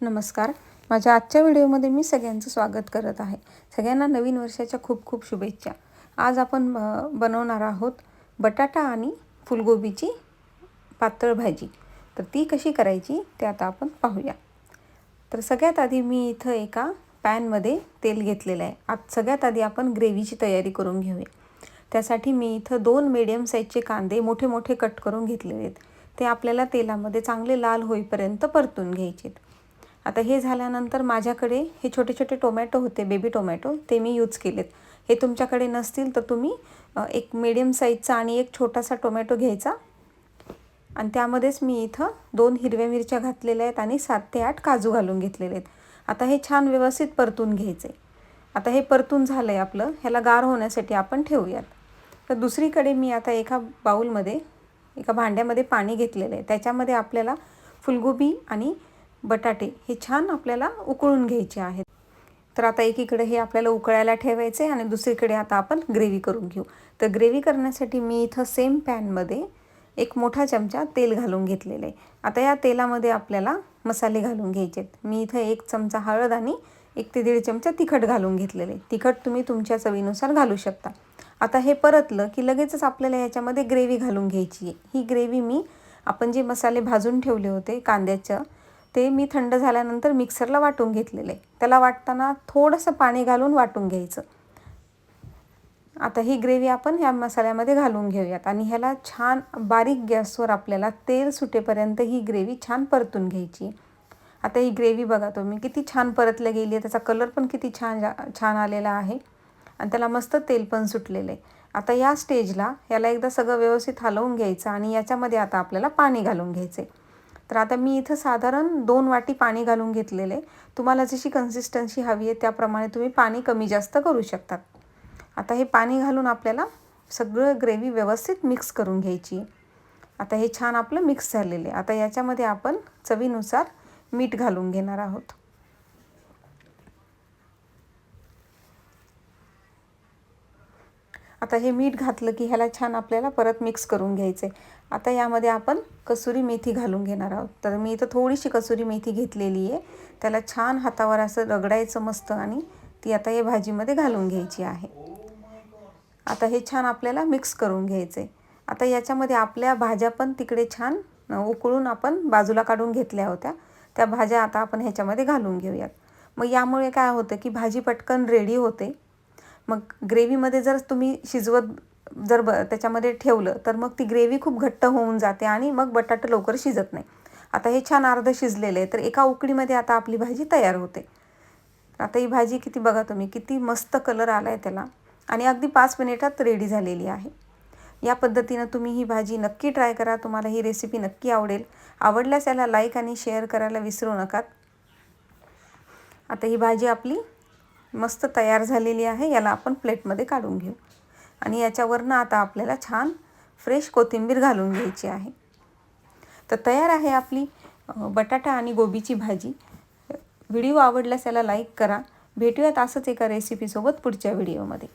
नमस्कार. माझ्या आजच्या व्हिडिओमध्ये मी सगळ्यांचं स्वागत करत आहे. सगळ्यांना नवीन वर्षाच्या खूप खूप शुभेच्छा. आज आपण बनवणार आहोत बटाटा आणि फुलगोबीची पातळ भाजी. तर ती कशी करायची ते आता आपण पाहूया. तर सगळ्यात आधी मी इथं एका पॅनमध्ये तेल घेतलेलं आहे. आज सगळ्यात आधी आपण ग्रेव्हीची तयारी करून घेऊया. त्यासाठी मी इथं दोन मीडियम साईजचे कांदे मोठे मोठे कट करून घेतलेले आहेत. ते आपल्याला तेलामध्ये चांगले लाल होईपर्यंत परतून घ्यायचे आता हे झाल्यानंतर माझ्याकडे हे छोटे छोटे टोमॅटो होते बेबी टोमॅटो ते मी यूज केलेत. हे तुमच्याकडे नसतील तर तुम्ही एक मिडियम साईजचा आणि एक छोटासा टोमॅटो घ्यायचा. आणि त्यामध्येच मी इथं दोन हिरव्या मिरच्या घातलेल्या आहेत आणि सात ते आठ काजू घालून घेतलेले आहेत. आता हे छान व्यवस्थित परतून घ्यायचे. आता हे परतून झालं आहे आपलं. ह्याला गार होण्यासाठी आपण ठेवूयात. तर दुसरीकडे मी आता एका बाऊलमध्ये एका भांड्यामध्ये पाणी घेतलेलं आहे. त्याच्यामध्ये आपल्याला फुलगोबी आणि बटाटे हे छान आपल्याला उकळून घ्यायचे आहेत. तर आता एकीकडे हे आपल्याला उकळायला ठेवायचे आणि दुसरीकडे आता आपण ग्रेव्ही करून घेऊ. तर ग्रेव्ही करण्यासाठी मी इथं सेम पॅनमध्ये एक मोठा चमचा तेल घालून घेतलेलं आहे. आता या तेलामध्ये आपल्याला मसाले घालून घ्यायचे आहेत. मी इथं एक चमचा हळद आणि एक ते दीड चमचा तिखट घालून घेतलेले तिखट तुम्ही तुमच्या चवीनुसार घालू शकता. आता हे परतलं की लगेचच आपल्याला ह्याच्यामध्ये ग्रेव्ही घालून घ्यायची आहे. ही ग्रेव्ही मी आपण जे मसाले भाजून ठेवले होते कांद्याचं ते मी थंड झाल्यानंतर मिक्सरला वाटून घेतलेलं. आहे त्याला वाटताना थोडंसं पाणी घालून वाटून घ्यायचं. आता ही ग्रेव्ही आपण ह्या मसाल्यामध्ये घालून घेऊयात. आणि ह्याला छान बारीक गॅसवर आपल्याला तेल सुटेपर्यंत ही ग्रेव्ही छान परतून घ्यायची. आता ही ग्रेव्ही बघा तुम्ही किती छान परतल्या गेली आहे. त्याचा कलर पण किती छान छान आलेला आहे. आणि त्याला मस्त तेल पण सुटलेलं आहे. आता या स्टेजला याला एकदा सगळं व्यवस्थित हलवून घ्यायचं आणि याच्यामध्ये आता आपल्याला पाणी घालून घ्यायचं आहे तर आता मी इथं साधारण दोन वाटी पाणी घालून घेतलेलं. आहे तुम्हाला जशी कन्सिस्टन्सी हवी आहे त्याप्रमाणे तुम्ही पाणी कमी जास्त करू शकतात. आता हे पाणी घालून आपल्याला सगळं ग्रेव्ही व्यवस्थित मिक्स करून घ्यायची. आता हे छान आपलं मिक्स झालेलं आहे. आता याच्यामध्ये आपण चवीनुसार मीठ घालून घेणार आहोत. आता हे मीठ घातलं की ह्याला छान आपल्याला परत मिक्स करून घ्यायचं. आहे आता यामध्ये आपण कसुरी मेथी घालून घेणार आहोत. तर मी इथं थोडीशी कसुरी मेथी घेतलेली आहे. त्याला छान हातावर असं रगडायचं मस्त आणि ती आता या भाजीमध्ये घालून घ्यायची आहे. आता हे छान आपल्याला मिक्स करून घ्यायचं. आहे आता याच्यामध्ये आपल्या भाज्या पण तिकडे छान उकळून आपण बाजूला काढून घेतल्या होत्या. त्या भाज्या आता आपण ह्याच्यामध्ये घालून घेऊयात. मग यामुळे काय होतं की भाजी पटकन रेडी होते. मग ग्रेव्हीमध्ये जर तुम्ही शिजवत जर ब त्याच्यामध्ये ठेवलं तर मग ती ग्रेव्ही खूप घट्ट होऊन जाते आणि मग बटाटं लवकर शिजत नाही. आता हे छान अर्ध शिजलेलं आहे तर एका उकडीमध्ये आता आपली भाजी तयार होते. आता ही भाजी किती बघा तुम्ही किती मस्त कलर आला आहे त्याला. आणि अगदी पाच मिनिटात रेडी झालेली आहे. या पद्धतीनं तुम्ही ही भाजी नक्की ट्राय करा तुम्हाला ही रेसिपी नक्की आवडेल. आवडल्यास याला लाईक आणि शेअर करायला विसरू नका. आता ही भाजी आपली मस्त तयार झालेली आहे याला आपण प्लेटमध्ये काढून घेऊ. आणि याच्यावरनं आता आपल्याला छान फ्रेश कोथिंबीर घालून घ्यायची आहे. तर तयार आहे आपली बटाटा आणि गोबीची भाजी. व्हिडिओ आवडल्यास याला लाईक करा. भेटूयात असंच एका रेसिपीसोबत पुढच्या व्हिडिओमध्ये.